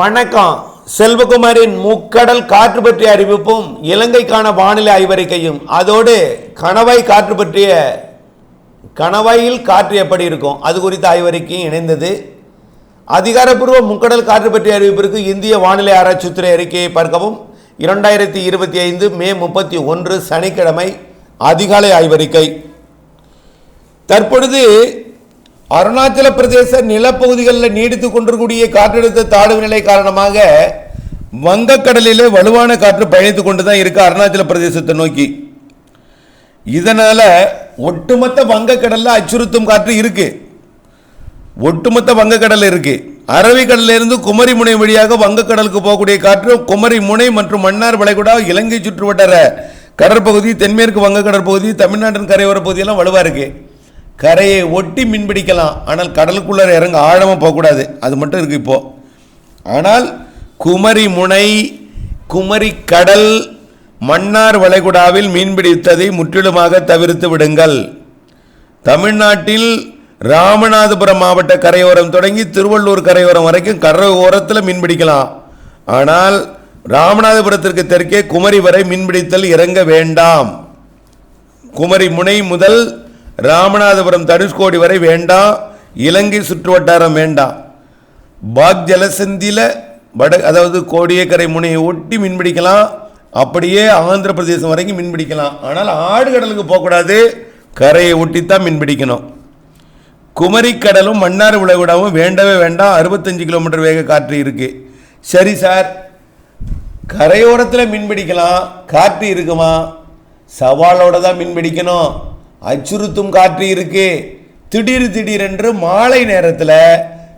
வணக்கம். செல்வகுமாரின் முக்கடல் காற்று பற்றிய அறிவிப்பும் இலங்கைக்கான வானிலை ஆய்வறிக்கையும். அதோடு கணவாய் காற்று பற்றிய கணவாயில் காற்று எப்படி இருக்கும்? அது குறித்த ஆய்வறிக்கையும் இணைந்தது. அதிகாரப்பூர்வ முக்கடல் காற்று பற்றிய அறிவிப்பிற்கு இந்திய வானிலை ஆராய்ச்சித்துறை அறிக்கையை பார்க்கவும். இரண்டாயிரத்தி இருபத்தி ஐந்து மே முப்பத்தி ஒன்று சனிக்கிழமை அதிகாலை ஆய்வறிக்கை. தற்பொழுது அருணாச்சல பிரதேச நிலப்பகுதிகளில் நீடித்து கொண்டிருக்கூடிய காற்றழுத்த தாழ்வு நிலை காரணமாக வங்கக்கடலிலே வலுவான காற்று பயணித்து கொண்டு தான் இருக்கு அருணாச்சல பிரதேசத்தை நோக்கி. இதனால ஒட்டுமொத்த வங்கக்கடலில் அச்சுறுத்தும் காற்று இருக்கு. ஒட்டுமொத்த வங்கக்கடல் இருக்கு. அரபிக்கடலிலிருந்து குமரி முனை வழியாக வங்கக்கடலுக்கு போகக்கூடிய காற்று குமரி முனை மற்றும் மன்னார் வளைகுடா இலங்கை சுற்றுவட்டார கடற்பகுதி தென்மேற்கு வங்கக்கடற்பகுதி தமிழ்நாட்டின் கரையோர பகுதியெல்லாம் வலுவாக இருக்குது கரையை ஒட்டி மீன் பிடிக்கலாம். ஆனால் கடலுக்குள்ளே இறங்க ஆழமாக போகக்கூடாது. அது மட்டும் இருக்குது இப்போது ஆனால் குமரி முனை குமரி கடல் மன்னார் வளைகுடாவில் மீன்பிடித்ததை முற்றிலுமாக தவிர்த்து விடுங்கள். தமிழ்நாட்டில் ராமநாதபுரம் மாவட்ட கரையோரம் தொடங்கி திருவள்ளூர் கரையோரம் வரைக்கும் கரை ஓரத்தில் மீன் பிடிக்கலாம். ஆனால் ராமநாதபுரத்திற்கு தெற்கே குமரி வரை மீன்பிடித்தல் இறங்க வேண்டாம். குமரி முனை முதல் ராமநாதபுரம் தனுஷ்கோடி வரை வேண்டாம் இலங்கை சுற்று வட்டாரம் வேண்டாம் பாக் ஜலசந்தியில் வட அதாவது கோடியக்கரை முனையை ஒட்டி மீன்பிடிக்கலாம் அப்படியே ஆந்திர பிரதேசம் வரைக்கும் மீன்பிடிக்கலாம். ஆனால் ஆடுகடலுக்கு போகக்கூடாது கரையை ஒட்டித்தான் மீன்பிடிக்கணும். குமரிக்கடலும் மன்னார் விளைவிடாவும் வேண்டவே வேண்டாம் அறுபத்தஞ்சு கிலோமீட்டர் வேக காற்று இருக்குது சரி சார் கரையோரத்தில் மீன் பிடிக்கலாம் காற்று இருக்குமா? சவாலோடு தான் மீன் பிடிக்கணும் அச்சுறுத்தும் காற்று இருக்கு. திடீர் திடீரென்று மாலை நேரத்தில்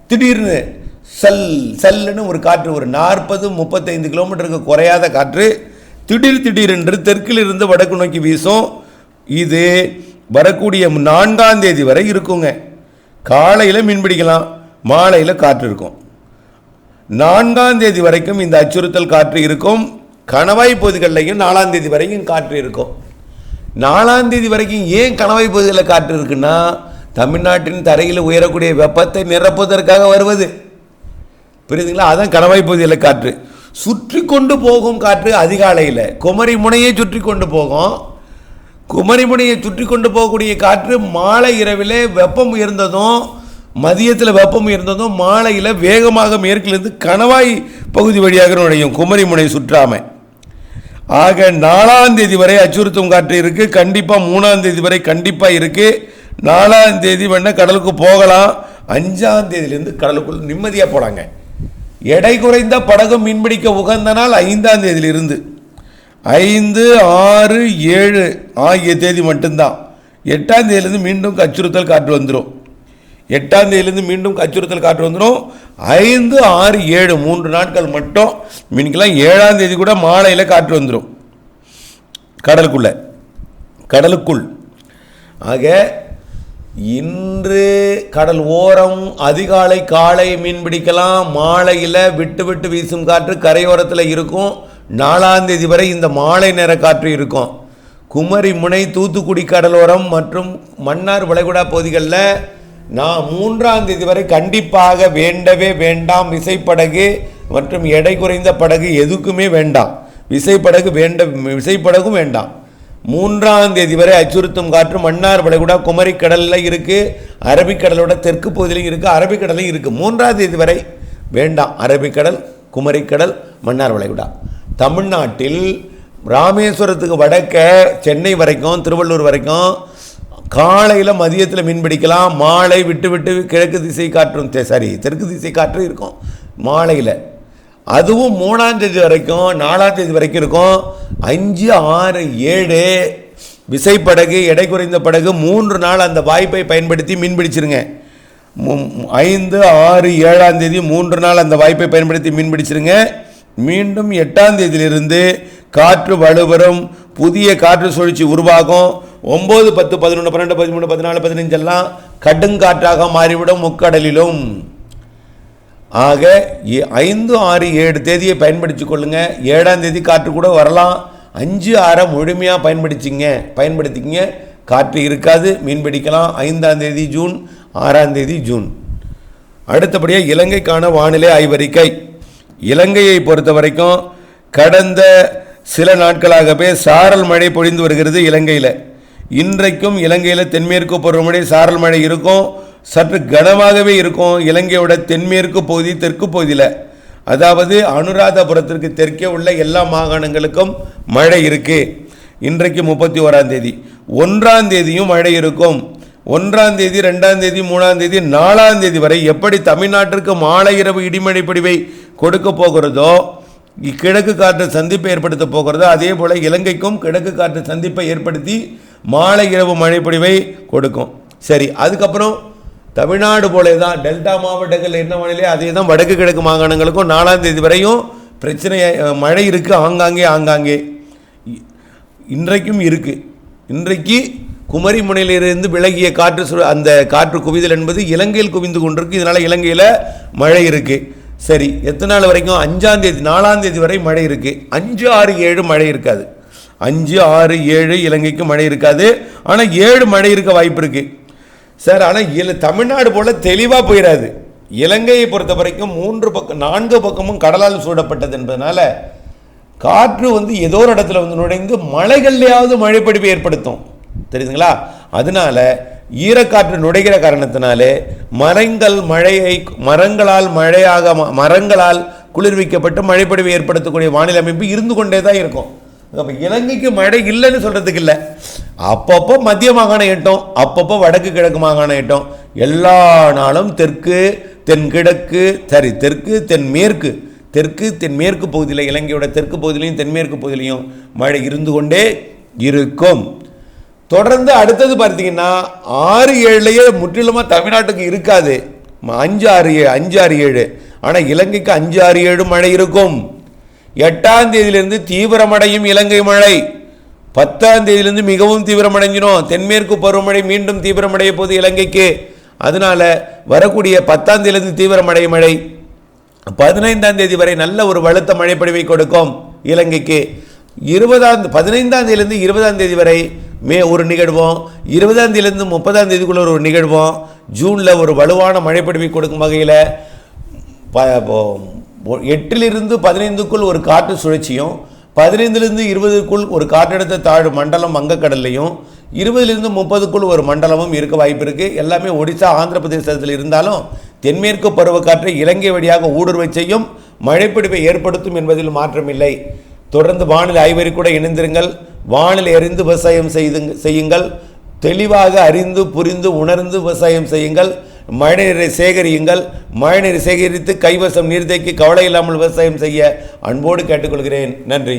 திடீர்னு சல் சல்லுன்னு ஒரு காற்று ஒரு நாற்பது முப்பத்தைந்து கிலோமீட்டருக்கு குறையாத காற்று திடீர் திடீரென்று தெற்கில் இருந்து வடக்கு நோக்கி வீசும். இது வரக்கூடிய நான்காம் தேதி வரை இருக்குங்க. காலையில் மீன் பிடிக்கலாம் மாலையில் காற்று இருக்கும். நான்காம் தேதி வரைக்கும் இந்த அச்சுறுத்தல் காற்று இருக்கும். கணவாய் பகுதிகளிலையும் நாலாம் தேதி வரைக்கும் காற்று இருக்கும். நாலாம் தேதி வரைக்கும் ஏன் கணவாய் பகுதியில் காற்று இருக்குன்னா தமிழ்நாட்டின் தரையில் உயரக்கூடிய வெப்பத்தை நிரப்புவதற்காக வருவது. புரியுதுங்களா? அதான் கணவாய் பகுதியில் காற்று. சுற்றி கொண்டு போகும் காற்று அதிகாலையில். குமரி முனையை சுற்றி கொண்டு போகும். குமரி முனையை சுற்றி கொண்டு போகக்கூடிய காற்று மாலை இரவிலே வெப்பம் உயர்ந்ததும் மதியத்தில் வெப்பம் உயர்ந்ததும் மாலையில் வேகமாக மேற்கிலிருந்து கணவாய் பகுதி வழியாக நுழையும் குமரி முனை சுற்றாமை. ஆக நாலாம் தேதி வரை அச்சுறுத்தும் காற்று இருக்கு. கண்டிப்பாக மூணாம் தேதி வரை கண்டிப்பாக இருக்கு. நாலாம் தேதி வேணால் கடலுக்கு போகலாம். அஞ்சாம் தேதியிலேருந்து கடலுக்குள் நிம்மதியாக போகிறாங்க எடை குறைந்த படகு மீன்பிடிக்க உகந்த நாள் ஐந்தாம் தேதியிலிருந்து. ஐந்து ஆறு ஏழு ஆகிய தேதி மட்டும்தான். எட்டாம் தேதியிலேருந்து மீண்டும் அச்சுறுத்தல் காற்று வந்துடும் எட்டாம் தேதியிலேருந்து மீண்டும் அச்சுறுத்தல் காற்று வந்துடும். ஐந்து ஆறு ஏழு மூன்று நாட்கள் மட்டும் மீன்கெல்லாம் ஏழாம் தேதி கூட மாலையில் காற்று வந்துடும் கடலுக்குள்ள. கடலுக்குள். ஆக இன்று கடல் ஓரம் அதிகாலை காலை மீன் பிடிக்கலாம். மாலையில் விட்டு விட்டு வீசும் காற்று கரையோரத்தில் இருக்கும். நாலாம் தேதி வரை இந்த மாலை நேர காற்று இருக்கும். குமரி முனை தூத்துக்குடி கடலோரம் மற்றும் மன்னார் வளைகுடா பகுதிகளில் நான் மூன்றாம் தேதி வரை கண்டிப்பாக வேண்டவே வேண்டாம். விசைப்படகு மற்றும் எடை குறைந்த படகு எதுக்குமே வேண்டாம். விசைப்படகு வேண்ட விசைப்படகும் வேண்டாம். மூன்றாம் தேதி வரை அச்சுறுத்தும் காற்று மன்னார் வளைகுடா குமரி கடலில் அரபிக்கடலோட தெற்கு பகுதியிலையும் இருக்குது அரபிக்கடலையும் இருக்குது மூன்றாம் தேதி வரை வேண்டாம். அரபிக்கடல் குமரிக்கடல் மன்னார் வளைகுடா. தமிழ்நாட்டில் ராமேஸ்வரத்துக்கு வடக்க சென்னை வரைக்கும் திருவள்ளூர் வரைக்கும் காலையில் மதியத்தில் மீன் பிடிக்கலாம் மாலை விட்டு விட்டு கிழக்கு திசை காற்றும் சாரி தெற்கு திசை காற்று இருக்கும் மாலையில். அதுவும் மூணாம் தேதி வரைக்கும் நாலாம் தேதி வரைக்கும் இருக்கும். அஞ்சு ஆறு ஏழு விசைப்படகு எடை குறைந்த படகு மூன்று நாள் அந்த வாய்ப்பை பயன்படுத்தி மீன் பிடிச்சிருங்க. மு- ஐந்து ஆறு ஏழாம் தேதி மூன்று நாள் அந்த வாய்ப்பை பயன்படுத்தி மீன் பிடிச்சிருங்க. மீண்டும் எட்டாம் தேதியிலிருந்து காற்று வலுவரும் புதிய காற்று சுழற்சி உருவாகும். ஒம்பது பத்து பதினொன்று பன்னெண்டு பதிமூணு பதினாலு பதினஞ்செல்லாம் கடுங்காற்றாக மாறிவிடும் முக்கடலிலும். ஆக ஐந்து ஆறு ஏழு தேதியை பயன்படுத்தி கொள்ளுங்க. ஏழாம் தேதி காற்று கூட வரலாம். அஞ்சு ஆறை முழுமையாக பயன்படுத்திங்க. பயன்படுத்திங்க காற்று இருக்காது மீன் பிடிக்கலாம். ஐந்தாம் தேதி ஜூன் ஆறாம் தேதி ஜூன். அடுத்தபடியாக இலங்கைக்கான வானிலை ஆய்வறிக்கை. இலங்கையை பொறுத்த வரைக்கும் கடந்த சில நாட்களாகவே சாரல் மழை பொழிந்து வருகிறது இலங்கையில். இன்றைக்கும் இலங்கையில் தென்மேற்கு பருவமழை சாரல் மழை இருக்கும். சற்று கனமாகவே இருக்கும். இலங்கையோட தென்மேற்கு பகுதி தெற்கு பகுதியில். அதாவது அனுராதபுரத்திற்கு தெற்கே உள்ள எல்லா மாகாணங்களுக்கும் மழை இருக்குது இன்றைக்கு முப்பத்தி ஓராம் தேதி. ஒன்றாம் தேதியும் மழை இருக்கும். ஒன்றாம் தேதி ரெண்டாம் தேதி மூணாம் தேதி நாலாம் தேதி வரை எப்படி தமிழ்நாட்டிற்கு மாலை இரவு இடிமழை பிடிவை கொடுக்க போகிறதோ கிழக்கு காற்று சந்திப்பை ஏற்படுத்த போகிறதோ அதே போல் இலங்கைக்கும் கிழக்கு காற்று சந்திப்பை ஏற்படுத்தி மாலை இரவு மழைப்பொழிவை கொடுக்கும். சரி அதுக்கப்புறம் தமிழ்நாடு போலே தான் டெல்டா மாவட்டங்கள் என்ன மழையிலே அதே தான் வடக்கு கிழக்கு மாகாணங்களுக்கும் நாலாம் தேதி வரையும் பிரச்சனை மழை இருக்குது ஆங்காங்கே ஆங்காங்கே. இ- இன்றைக்கும் இருக்குது இன்றைக்கு குமரி முனையிலிருந்து விலகிய காற்று சு அந்த காற்று குவிதல் என்பது இலங்கையில் குவிந்து கொண்டிருக்கு. இதனால் இலங்கையில் மழை இருக்குது சரி எத்தனை நாள் வரைக்கும்? அஞ்சாந்தேதி நாலாந்தேதி வரை மழை இருக்குது அஞ்சு ஆறு ஏழு மழை இருக்காது. அஞ்சு ஆறு ஏழு இலங்கைக்கு மழை இருக்காது. ஆனால் ஏழு மழை இருக்க வாய்ப்பு இருக்குது சார் ஆனால் இல தமிழ்நாடு போல் தெளிவாக போயிடாது இலங்கையை பொறுத்த வரைக்கும் மூன்று பக்கம் நான்கு பக்கமும் கடலால் சூடப்பட்டது என்பதனால காற்று வந்து ஏதோ ஒரு இடத்துல வந்து நுழைந்து மலைகள்லையாவது மழைப்பிடிப்பு ஏற்படுத்தும். தெரியுதுங்களா? அதனால ஈரக்காற்று நுழைகிற காரணத்தினாலே மரங்கள் மழையை மரங்களால் மழையாக ம- மரங்களால் குளிர்விக்கப்பட்டு மழைப்பொழிவை ஏற்படுத்தக்கூடிய வானிலை அமைப்பு இருந்து கொண்டே தான் இருக்கும். அப்போ இலங்கைக்கு மழை இல்லைன்னு சொல்கிறதுக்கு இல்லை. அப்பப்போ மத்திய மாகாணம் எட்டும் அப்பப்போ வடக்கு கிழக்கு மாகாணம் எட்டும் எல்லா நாளும் தெற்கு தென்கிழக்கு சரி தெற்கு தென்மேற்கு தெற்கு தென்மேற்கு பகுதியில் இலங்கையோட தெற்கு பகுதியிலையும் தென்மேற்கு பகுதியிலையும் மழை இருந்து கொண்டே இருக்கும். தொடர்ந்து அடுத்தது பார்த்தீங்கன்னா ஆறு ஏழுலையே முற்றிலுமாக தமிழ்நாட்டுக்கு இருக்காது. அஞ்சு ஆறு ஏழு அஞ்சு ஆறு ஏழு. ஆனால் இலங்கைக்கு அஞ்சு ஆறு ஏழு மழை இருக்கும். எட்டாம் தேதியிலிருந்து தீவிரமடையும் இலங்கை மழை. பத்தாம் தேதியிலிருந்து மிகவும் தீவிரமடைஞ்சிடும் தென்மேற்கு பருவமழை மீண்டும் தீவிரமடைய போது இலங்கைக்கு. அதனால வரக்கூடிய பத்தாம் தேதியிலிருந்து தீவிரமடையும் மழை. பதினைந்தாம் தேதி வரை நல்ல ஒரு வலுத்த மழைப்பொழிவை கொடுக்கும் இலங்கைக்கு. இருபதாம் பதினைந்தாம் தேதியிலிருந்து இருபதாம் தேதி வரை மே ஒரு நிகழ்வும். இருபதாம் தேதியிலிருந்து முப்பதாம் தேதிக்குள்ள ஒரு நிகழ்வும். ஜூனில் ஒரு வலுவான மழைப்பொழிவை கொடுக்கும் வகையில் ப- எட்டிலிருந்து பதினைந்துக்குள் ஒரு காற்று சுழற்சியும் பதினைந்திலிருந்து இருபதுக்குள் ஒரு காற்றழுத்த தாழ்வு மண்டலம் வங்கக்கடல்லையும் இருபதுலேருந்து முப்பதுக்குள் ஒரு மண்டலமும் இருக்க வாய்ப்பு இருக்குது எல்லாமே ஒடிசா ஆந்திர பிரதேசத்தில் இருந்தாலும் தென்மேற்கு பருவக்காற்றை இலங்கை வழியாக ஊடுருவை செய்யும் மழைப்பிடிப்பை ஏற்படுத்தும் என்பதில் மாற்றமில்லை தொடர்ந்து வானிலை ஆய்வறி கூட இணைந்திருங்கள். வானிலை அறிந்து விவசாயம் செய்து செய்யுங்கள். தெளிவாக அறிந்து புரிந்து உணர்ந்து விவசாயம் செய்யுங்கள். மழைநீரை சேகரியுங்கள். மழைநீரை சேகரித்து கைவசம் நீர்த்தேக்கி கவலை இல்லாமல் விவசாயம் செய்ய அன்போடு கேட்டுக்கொள்கிறேன். நன்றி.